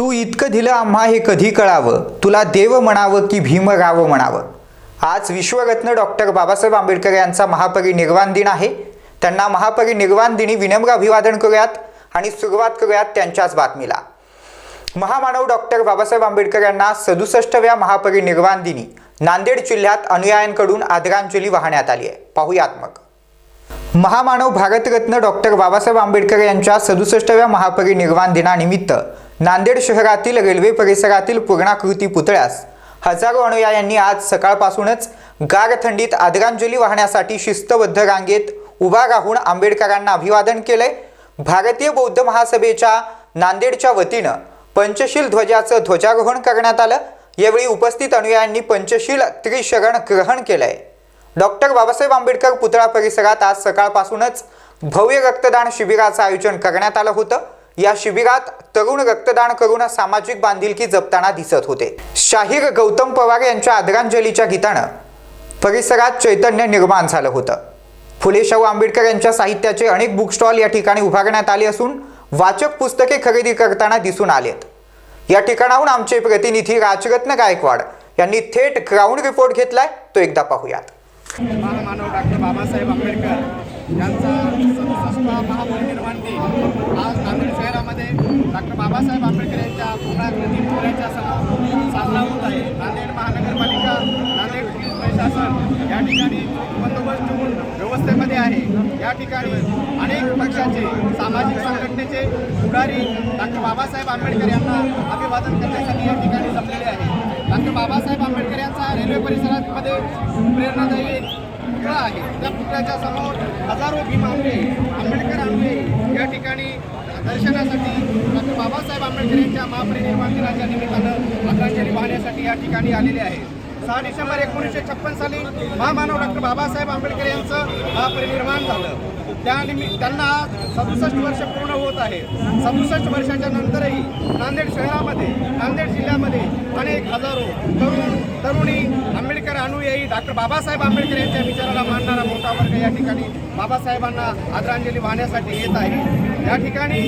तू इतकं दिलं आम्हा हे कधी कळावं? तुला देव म्हणावं की भीमराव म्हणावं? आज विश्वरत्न डॉक्टर बाबासाहेब आंबेडकर यांचा महापरिनिर्वाण दिन आहे. त्यांना महापरिनिर्वाण दिनी विनम्र अभिवादन करूयात आणि सुरुवात करूयात त्यांच्याच बातमीला. महामानव डॉक्टर बाबासाहेब आंबेडकर यांना सदुसष्टव्या महापरिनिर्वाण दिनी नांदेड जिल्ह्यात अनुयायांकडून आदरांजली वाहण्यात आली आहे. पाहूयात मग. महामानव भारतरत्न डॉक्टर बाबासाहेब आंबेडकर यांच्या सदुसष्टव्या महापरिनिर्वाण दिनानिमित्त नांदेड शहरातील रेल्वे परिसरातील पूर्णाकृती पुतळ्यास हजारो अनुयायांनी आज सकाळपासूनच गार थंडीत आदरांजली वाहण्यासाठी शिस्तबद्ध रांगेत उभा राहून आंबेडकरांना अभिवादन केले. भारतीय बौद्ध महासभेच्या नांदेडच्या वतीनं पंचशील ध्वजाचं ध्वजारोहण करण्यात आलं. यावेळी उपस्थित अनुयायांनी पंचशील त्रिशरण ग्रहण केलंय. डॉक्टर बाबासाहेब आंबेडकर पुतळा परिसरात आज सकाळपासूनच भव्य रक्तदान शिबिराचं आयोजन करण्यात आलं होतं. या शिबिरात तरुण रक्तदान करून सामाजिक बांधिलकी जपताना दिसत होते. शाहीर गौतम पवार यांच्या आदरांजलीच्या गीतानं परिसरात चैतन्य निर्माण झालं होतं. फुले शाहू आंबेडकर यांच्या साहित्याचे अनेक बुक स्टॉल या ठिकाणी उभारण्यात आले असून वाचक पुस्तके खरेदी करताना दिसून आलेत. या ठिकाणाहून आमचे प्रतिनिधी राजरत्न गायकवाड यांनी थेट ग्राउंड रिपोर्ट घेतलाय. तो एकदा पाहूयात. महामानव डॉक्टर बाबासाहेब आंबेडकर यांचा सदुसष्टवा महापरिनिर्वाण दिन आज नांदेड शहरामध्ये डॉक्टर बाबासाहेब आंबेडकर यांच्या पुण्याकृती पुण्याच्या समोर साजरा होत आहे. नांदेड महानगरपालिका नांदेड पोलीस प्रशासन या ठिकाणी बंदोबस्त ठेवून व्यवस्थेमध्ये आहे. या ठिकाणी अनेक पक्षाचे सामाजिक संघटनेचे पुढारी डॉक्टर बाबासाहेब आंबेडकर यांना अभिवादन करण्यासाठी या ठिकाणी जमलेले रेल्वे परिसरामध्ये प्रेरणादायी एक पुतळा आहे त्या पुतळ्याच्या समोर हजारो भीम आंबे आंबेडकर आंबे या ठिकाणी दर्शनासाठी डॉक्टर बाबासाहेब आंबेडकर यांच्या महापरिनिर्वाण दिनाच्या निमित्तानं आदरांजली वाहण्यासाठी या ठिकाणी आलेले आहेत. सहा डिसेंबर एकोणीसशे छप्पन साली महामानव डॉक्टर बाबासाहेब आंबेडकर यांचं महापरिनिर्वाण झालं. त्यानिमित्त त्यांना सदुसष्ट वर्ष पूर्ण होत आहे. सदुसष्ट वर्षाच्या नंतरही नांदेड शहरामध्ये नांदेड जिल्ह्यामध्ये अनेक हजारो तरुण तरुणी आंबेडकर अनुयायी डॉक्टर बाबासाहेब आंबेडकर यांच्या विचाराला मानणारा मोठा वर्ग या ठिकाणी बाबासाहेबांना आदरांजली वाहण्यासाठी येत आहे. या ठिकाणी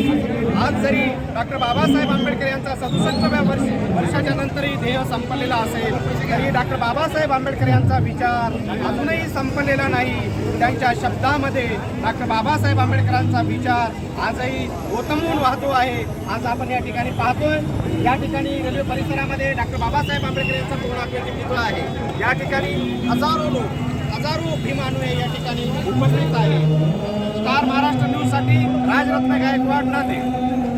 आज जरी डॉक्टर बाबासाहेब आंबेडकर यांचा सदुसष्टव्या वर्ष वर्षाच्या नंतरही ध्येय संपलेला असेल तरी डॉक्टर बाबासाहेब आंबेडकर यांचा विचार अजूनही संपलेला नाही. त्यांच्या शब्दामध्ये डॉक्टर बाबासाहेब आंबेडकरांचा विचार आजही ओतमून वाहतो आहे. आज आपण या ठिकाणी पाहतोय. या ठिकाणी रेल्वे परिसरामध्ये डॉक्टर बाबासाहेब आंबेडकर यांचा पूर्णाकृती पुतळा आहे. या ठिकाणी हजारो लोक हजारो अभिमानू या ठिकाणी उपस्थित आहे स्टार महाराष्ट्र न्यूजसाठी राजरत्न गायकवाड नांदेड